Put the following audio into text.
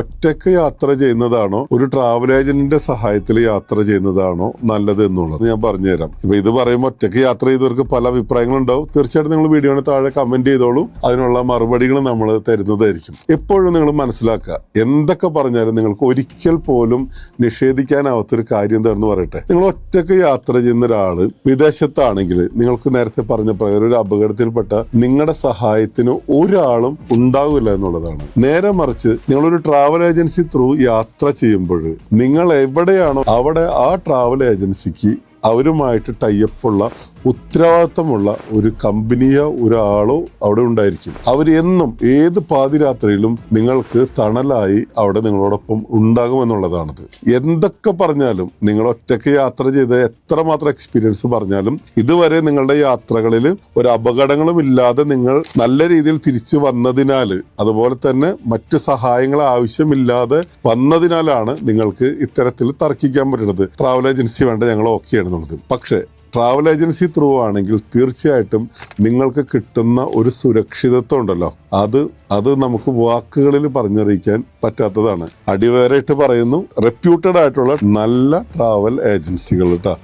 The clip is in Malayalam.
ഒറ്റയ്ക്ക് യാത്ര ചെയ്യുന്നതാണോ? ഒരു ട്രാവൽ ഏജന്റിന്റെ സഹായത്തിൽ യാത്ര ചെയ്യുന്നതാണോ നല്ലത് എന്നുള്ളത് ഞാൻ പറഞ്ഞുതരാം. ഇപ്പൊ ഇത് പറയുമ്പോൾ ഒറ്റയ്ക്ക് യാത്ര ചെയ്തവർക്ക് പല അഭിപ്രായങ്ങളുണ്ടാവും. തീർച്ചയായിട്ടും നിങ്ങൾ വീഡിയോന് താഴെ കമന്റ് ചെയ്തോളൂ. അതിനുള്ള മറുപടികൾ നമ്മൾ തരുന്നതായിരിക്കും. എപ്പോഴും നിങ്ങൾ മനസ്സിലാക്കുക എന്തൊക്കെ പറഞ്ഞാലും നിങ്ങൾക്ക് ഒരിക്കൽ പോലും നിഷേധിക്കാനാവാത്തൊരു കാര്യം എന്താണെന്ന് പറയട്ടെ. നിങ്ങൾ ഒറ്റയ്ക്ക് യാത്ര ചെയ്യുന്ന ഒരാൾ വിദേശത്താണെങ്കിൽ നിങ്ങൾക്ക് നേരത്തെ പറഞ്ഞ പ്രകാരം ഒരു അപകടത്തിൽപ്പെട്ട നിങ്ങളുടെ സഹായത്തിന് ഒരാളും ഉണ്ടാവില്ല എന്നുള്ളതാണ്. നേരെ മറിച്ച് നിങ്ങളൊരു ട്രാവൽ ഏജൻസി ത്രൂ യാത്ര ചെയ്യുമ്പോൾ നിങ്ങൾ എവിടെയാണോ അവിടെ ആ ട്രാവൽ ഏജൻസിക്ക് അവരുമായിട്ട് ടൈപ്പുള്ള ഉത്തരവാദിത്തമുള്ള ഒരു കമ്പനിയോ ഒരാളോ അവിടെ ഉണ്ടായിരിക്കും. അവർ എന്നും ഏത് പാതിരാത്രിയിലും നിങ്ങൾക്ക് തണലായി അവിടെ നിങ്ങളോടൊപ്പം ഉണ്ടാകുമെന്നുള്ളതാണത്. എന്തൊക്കെ പറഞ്ഞാലും നിങ്ങൾ ഒറ്റയ്ക്ക് യാത്ര ചെയ്ത് എത്രമാത്രം എക്സ്പീരിയൻസ് പറഞ്ഞാലും ഇതുവരെ നിങ്ങളുടെ യാത്രകളിൽ ഒരു അപകടങ്ങളും ഇല്ലാതെ നിങ്ങൾ നല്ല രീതിയിൽ തിരിച്ചു വന്നതിനാൽ അതുപോലെ തന്നെ മറ്റ് സഹായങ്ങൾ ആവശ്യമില്ലാതെ വന്നതിനാലാണ് നിങ്ങൾക്ക് ഇത്തരത്തിൽ തർക്കിക്കാൻ പറ്റുന്നത്. ട്രാവൽ ഏജൻസി വേണ്ട ഞങ്ങൾ ഓക്കെ ആണെന്നുള്ളത് പക്ഷേ ട്രാവൽ ഏജൻസി ത്രൂ ആണെങ്കിൽ തീർച്ചയായിട്ടും നിങ്ങൾക്ക് കിട്ടുന്ന ഒരു സുരക്ഷിതത്വം ഉണ്ടല്ലോ അത് അത് നമുക്ക് വാക്കുകളിൽ പറഞ്ഞറിയിക്കാൻ പറ്റാത്തതാണ്. അടിവേറായിട്ട് പറയുന്നു റെപ്യൂട്ടഡ് ആയിട്ടുള്ള നല്ല ട്രാവൽ ഏജൻസികൾ കേട്ടോ